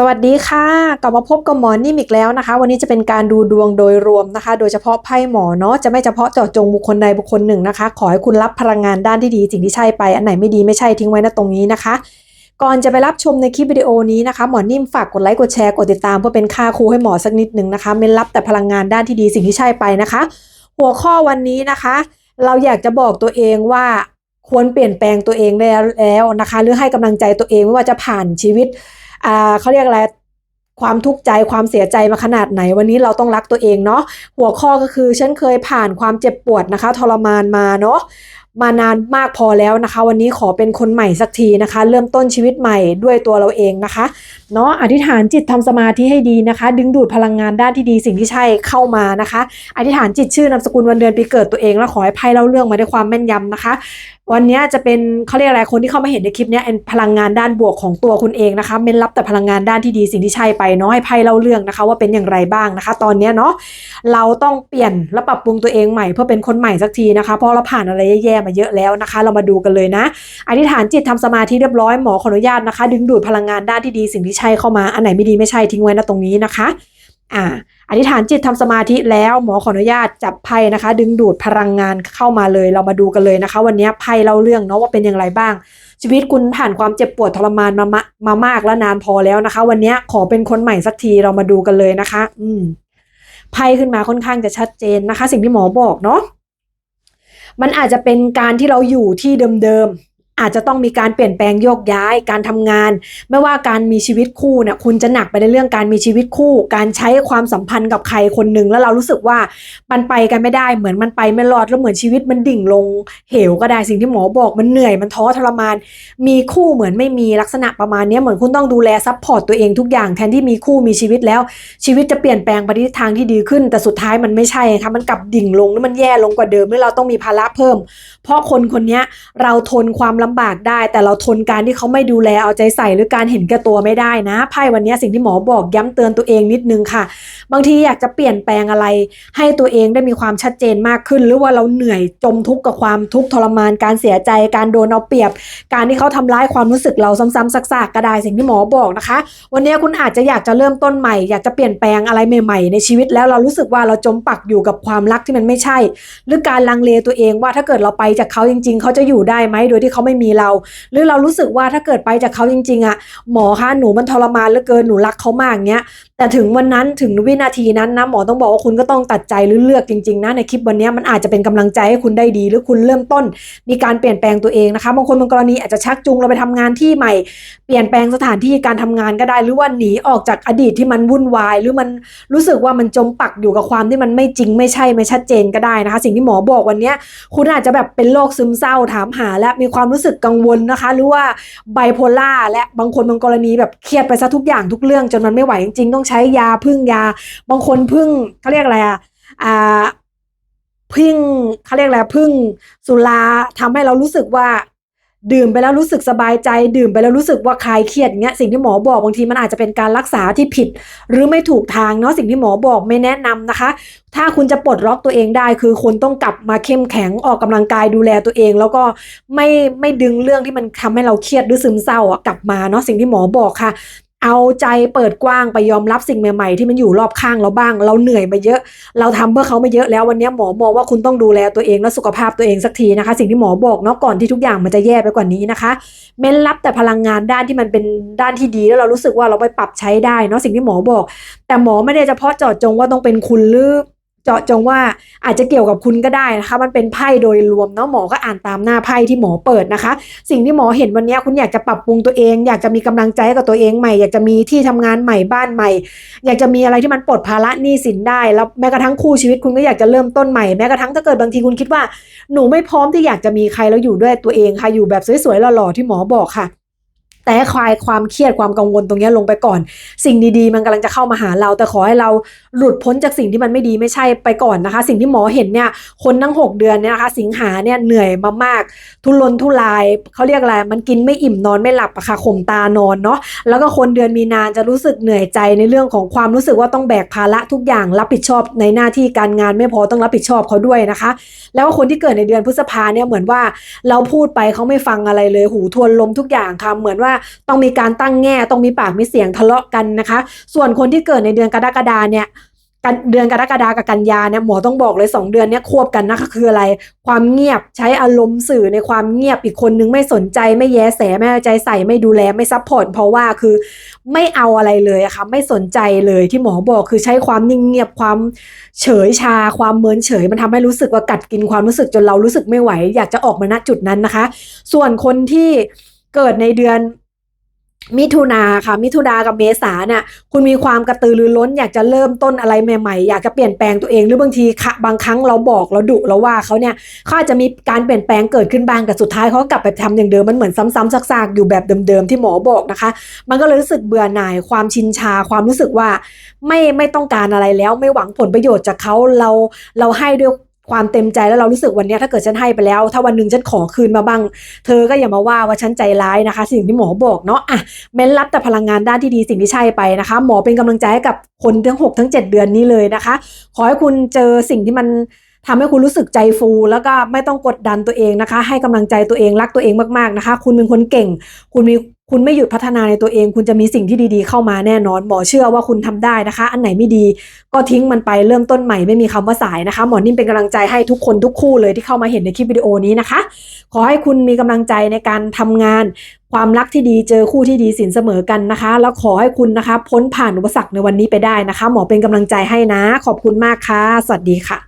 สวัสดีค่ะ กลับมาพบกับหมอนิ่มอีกแล้วนะคะ วันนี้จะเป็นการดูดวงโดยรวมนะคะ โดยเฉพาะไพ่หมอเนาะจะไม่เฉพาะเจาะจงบุคคลใดบุคคลหนึ่งนะคะ ขอให้คุณรับพลังงานด้านที่ดีสิ่งที่ใช่ไปอันไหนไม่ดีไม่ใช่ทิ้งไว้นะตรงนี้นะคะ ก่อนจะไปรับชมในคลิปวิดีโอนี้นะคะ หมอนิ่มฝากกดไลค์กดแชร์กดติดตามเพื่อเป็นค่าครูให้หมอสักนิดหนึ่งนะคะเม้นรับแต่พลังงานด้านที่ดีสิ่งที่ใช่ไปนะคะ หัวข้อวันนี้นะคะ เราอยากจะบอกตัวเองว่าควรเปลี่ยนแปลงตัวเองได้แล้วนะคะหรือให้กำลังใจตัวเองไม่ว่าจะผ่านชีวิต อ่าเขาเรียกอะไรความทุกข์ใจความเสียใจมาขนาดไหน วันนี้เราต้องรักตัวเองเนาะหัวข้อก็คือฉันเคยผ่านความเจ็บปวดนะคะ ทรมานมาเนาะมานานมากพอแล้วนะคะ วันนี้ขอเป็นคนใหม่สักทีนะคะ เริ่มต้นชีวิตใหม่ด้วยตัวเราเองนะคะเนาะอธิษฐานจิตทำสมาธิให้ดีนะคะ ดึงดูดพลังงานด้านที่ดีสิ่งที่ใช่เข้ามานะคะ อธิษฐานจิตชื่อนามสกุลวันเดือนปีเกิดตัวเอง แล้วขอให้ไพ่เล่าเรื่องมาด้วยความแม่นยำนะคะ วันนี้จะเป็นเขาเรียกอะไรคนที่เข้ามาเห็นในคลิปนี้เป็นพลังงานด้านบวกของตัวคุณเองนะคะเม้นรับแต่พลังงานด้านที่ดีสิ่งที่ใช่ไปเนาะให้ไพ่เล่าเรื่องนะคะ ว่าเป็นอย่างไรบ้างนะคะ ตอนนี้เนาะเราต้องเปลี่ยนและปรับปรุงตัวเองใหม่เพื่อเป็นคนใหม่สักทีนะคะเพราะเราผ่านอะไรแย่ๆมาเยอะแล้วนะคะ เรามาดูกันเลยนะอธิษฐานจิตทำสมาธิเรียบร้อยหมอขออนุญาตนะคะ ดึงดูดพลังงานด้านที่ดีสิ่งที่ใช่เข้ามาอันไหนไม่ดีไม่ใช่ทิ้งไว้นะตรงนี้นะคะ อ่าอธิษฐานจิตทำสมาธิแล้วหมอขออนุญาตจับไพ่นะคะ ดึงดูดพลังงานเข้ามาเลย เรามาดูกันเลยนะคะ วันนี้ไพ่เล่าเรื่องเนาะว่าเป็นอย่างไรบ้าง ชีวิตคุณผ่านความเจ็บปวดทรมานมามะมามากและนานพอแล้วนะคะ วันนี้ขอเป็นคนใหม่สักทีเรามาดูกันเลยนะคะ อืมไพ่ขึ้นมาค่อนข้างจะชัดเจนนะคะ สิ่งที่หมอบอกเนาะมันอาจจะเป็นการที่เราอยู่ที่เดิม อาจจะต้องมีการเปลี่ยนแปลงโยกย้ายการทำงาน ไม่ว่าการมีชีวิตคู่เนี่ยคุณจะหนักไปในเรื่องการมีชีวิตคู่ การใช้ความสัมพันธ์กับใครคนหนึ่งแล้วเรารู้สึกว่ามันไปกันไม่ได้เหมือนมันไปไม่รอดแล้วเหมือนชีวิตมันดิ่งลงเหวก็ได้สิ่งที่หมอบอกมันเหนื่อยมันท้อทรมาน มีคู่เหมือนไม่มีลักษณะประมาณนี้เหมือนคุณต้องดูแลซัพพอร์ตตัวเองทุกอย่างแทนที่มีคู่มีชีวิตแล้ว ชีวิตจะเปลี่ยนแปลงไปทิศทางที่ดีขึ้น แต่สุดท้ายมันไม่ใช่ค่ะมันกลับดิ่งลงแล้วมันแย่ลงกว่าเดิมแล้วเราต้องมีภาระเพิ่ม เพราะคนคนนี้เราทนความลำบากได้ แต่เราทนการที่เขาไม่ดูแลเอาใจใส่หรือการเห็นแก่ตัวไม่ได้นะไพ่วันนี้สิ่งที่หมอบอกย้ำเตือนตัวเองนิดนึงค่ะ บางทีอยากจะเปลี่ยนแปลงอะไร ให้ตัวเองได้มีความชัดเจนมากขึ้น หรือว่าเราเหนื่อยจมทุกข์กับความทุกข์ทรมาน การเสียใจการโดนเอาเปรียบ การที่เขาทำร้ายความรู้สึกเราซ้ำๆซากๆก็ได้สิ่งที่หมอบอกนะคะ วันนี้คุณอาจจะอยากจะเริ่มต้นใหม่อยากจะเปลี่ยนแปลงอะไรใหม่ๆ ในชีวิตแล้วเรารู้สึกว่าเราจมปักอยู่กับความรักที่มันไม่ใช่ หรือการลังเลตัวเองว่าถ้าเกิดเราไปจากเขาจริง ๆ เขาจะอยู่ได้ไหมโดยที่เขาไม่มีเรา หรือเรารู้สึกว่าถ้าเกิดไปจากเขาจริงๆอะหมอคะหนูมันทรมานเหลือเกินหนูรักเขามากเงี้ย แต่ถึงวันนั้นถึงวินาทีนั้นนะหมอต้องบอกว่าคุณก็ต้องตัดใจหรือเลือกจริงๆนะในคลิปวันนี้มันอาจจะเป็นกำลังใจให้คุณได้ดี หรือคุณเริ่มต้น มีการเปลี่ยนแปลงตัวเองนะคะบางคนบางกรณีอาจจะชักจูงเราไปทำงานที่ใหม่ เปลี่ยนแปลงสถานที่การทำงานก็ได้ หรือว่าหนีออกจากอดีตที่มันวุ่นวาย หรือมันรู้สึกว่ามันจมปักอยู่กับความที่มันไม่จริงไม่ใช่ไม่ชัดเจนก็ได้นะคะ สิ่งที่หมอบอกวันนี้คุณอาจจะแบบเป็นโรคซึมเศร้าถามหา และมีความรู้สึกกังวลนะคะ หรือว่าไบโพล่าและบางคนบางกรณีแบบเครียดไปซะทุกอย่างทุกเรื่องจนมันไม่ไหวจริงๆต้องใช้ยาพึ่งยา บางคนพึ่งเขาเรียกอะไรอะอ่าพึ่งเขาเรียกอะไรพึ่งสุราทำให้เรารู้สึกว่า ดื่มไปแล้วรู้สึกสบายใจ ดื่มไปแล้วรู้สึกว่าคลายเครียดอย่างเงี้ยสิ่งที่หมอบอกบางทีมันอาจจะเป็นการรักษาที่ผิด หรือไม่ถูกทางเนาะสิ่งที่หมอบอกไม่แนะนำนะคะ ถ้าคุณจะปลดล็อกตัวเองได้ คือคุณต้องกลับมาเข้มแข็งออกกำลังกายดูแลตัวเอง แล้วก็ไม่ไม่ดึงเรื่องที่มันทำให้เราเครียดหรือซึมเศร้าอะกลับมาเนาะสิ่งที่หมอบอกค่ะ เอาใจเปิดกว้างไปยอมรับสิ่งใหม่ๆ ที่มันอยู่รอบข้างเราบ้าง เราเหนื่อยมาเยอะ เราทำเพื่อเขามาเยอะแล้ววันนี้หมอมองว่าคุณต้องดูแลตัวเองและสุขภาพตัวเองสักทีนะคะ สิ่งที่หมอบอกเนาะก่อนที่ทุกอย่างมันจะแย่ไปกว่านี้นะคะเม้นรับแต่พลังงานด้านที่มันเป็นด้านที่ดีแล้วเรารู้สึกว่าเราไปปรับใช้ได้เนาะสิ่งที่หมอบอก แต่หมอไม่ได้เฉพาะเจาะจงว่าต้องเป็นคุณหรือ เจาะจงว่าอาจจะเกี่ยวกับคุณก็ได้นะคะ มันเป็นไพ่โดยรวมเนาะหมอก็อ่านตามหน้าไพ่ที่หมอเปิดนะคะ สิ่งที่หมอเห็นวันนี้คุณอยากจะปรับปรุงตัวเอง อยากจะมีกำลังใจให้กับตัวเองใหม่ อยากจะมีที่ทำงานใหม่บ้านใหม่ อยากจะมีอะไรที่มันปลดภาระหนี้สินได้ แล้วแม้กระทั่งคู่ชีวิตคุณก็อยากจะเริ่มต้นใหม่แม้กระทั่งถ้าเกิดบางทีคุณคิดว่า หนูไม่พร้อมที่อยากจะมีใครแล้วอยู่ด้วยตัวเองค่ะอยู่แบบสวยๆหล่อๆที่หมอบอกค่ะ แต่คลายความเครียดความกังวลตรงนี้ลงไปก่อน สิ่งดีๆ มันกำลังจะเข้ามาหาเรา แต่ขอให้เราหลุดพ้นจากสิ่งที่มันไม่ดีไม่ใช่ไปก่อนนะคะ สิ่งที่หมอเห็นเนี่ยคนทั้ง 6 เดือนเนี่ยนะคะสิงหาเนี่ยเหนื่อยมามาก ทุรนทุรายเขาเรียกอะไรมันกินไม่อิ่มนอนไม่หลับอะค่ะข่มตานอนเนาะแล้วก็คนเดือนมีนานจะรู้สึกเหนื่อยใจในเรื่องของความรู้สึกว่าต้องแบกภาระทุกอย่างรับผิดชอบในหน้าที่การงานไม่พอต้องรับผิดชอบเขาด้วยนะคะ แล้วคนที่เกิดในเดือนพฤษภาเนี่ยเหมือนว่าเราพูดไปเขาไม่ฟังอะไรเลยหูทวนลมทุกอย่างค่ะเหมือนว่าต้องมีการตั้งแง่ต้องมีปากมีเสียงทะเลาะกันนะคะ ส่วนคนที่เกิดในเดือนกรกฎาเนี่ยกันเดือนกรกฎากับกันยาเนี่ยหมอต้องบอกเลย 2 เดือนเนี้ยควบกันนะคะคืออะไร ความเงียบใช้อารมณ์สื่อในความเงียบอีกคนนึงไม่สนใจไม่แยแสไม่เอาใจใส่ไม่ดูแลไม่ซัพพอร์ตเพราะว่าคือไม่เอาอะไรเลยอะค่ะไม่สนใจเลยที่หมอบอกคือใช้ความนิ่งเงียบความเฉยชา ความเมินเฉย มันทำให้รู้สึกว่ากัดกินความรู้สึกจนเรารู้สึกไม่ไหว อยากจะออกมาณจุดนั้นนะคะ ส่วนคนที่เกิดในเดือน มิถุนาค่ะ มิถุนากับเมษาเนี่ยคุณมีความกระตือรือร้น อยากจะเริ่มต้นอะไรใหม่ๆ อยากจะเปลี่ยนแปลงตัวเองหรือบางทีค่ะบางครั้งเราบอกเราดุเราว่าเขาเนี่ยเขาอาจจะมีการเปลี่ยนแปลงเกิดขึ้นบ้างแต่สุดท้ายเขากลับไปทำอย่างเดิมมันเหมือนซ้ำๆซากๆอยู่แบบเดิมๆที่หมอบอกนะคะ มันก็เลยรู้สึกเบื่อหน่ายความชินชาความรู้สึกว่าไม่ไม่ต้องการอะไรแล้วไม่หวังผลประโยชน์จากเขาเราเราให้ด้วย ความเต็มใจแล้วเรารู้สึกวันนี้ถ้าเกิดฉันให้ไปแล้ว ถ้าวันหนึ่งฉันขอคืนมาบ้าง เธอก็อย่ามาว่าว่าฉันใจร้ายนะคะ สิ่งที่หมอบอกเนาะอะเม้นรับแต่พลังงานด้านที่ดีสิ่งที่ใช่ไปนะคะ หมอเป็นกำลังใจให้กับคนทั้ง 6 ทั้ง 7 เดือนนี้เลยนะคะ ขอให้คุณเจอสิ่งที่มัน ทำให้คุณรู้สึกใจฟู แล้วก็ไม่ต้องกดดันตัวเองนะคะ ให้กำลังใจตัวเองรักตัวเองมากๆนะคะ คุณเป็นคนเก่ง คุณมีคุณไม่หยุดพัฒนาในตัวเอง คุณจะมีสิ่งที่ดีๆ เข้ามาแน่นอน หมอเชื่อว่าคุณทำได้นะคะ อันไหนไม่ดีก็ทิ้งมันไปเริ่มต้นใหม่ไม่มีคำว่าสายนะคะ หมอนิ่มเป็นกำลังใจให้ทุกคนทุกคู่เลยที่เข้ามาเห็นในคลิปวิดีโอนี้นะคะ ขอให้คุณมีกำลังใจในการทำงาน ความรักที่ดีเจอคู่ที่ดีสินเสมอกันนะคะ แล้วขอให้คุณนะคะ พ้นผ่านอุปสรรคในวันนี้ไปได้นะคะ หมอเป็นกำลังใจให้นะ ขอบคุณมากค่ะ สวัสดีค่ะ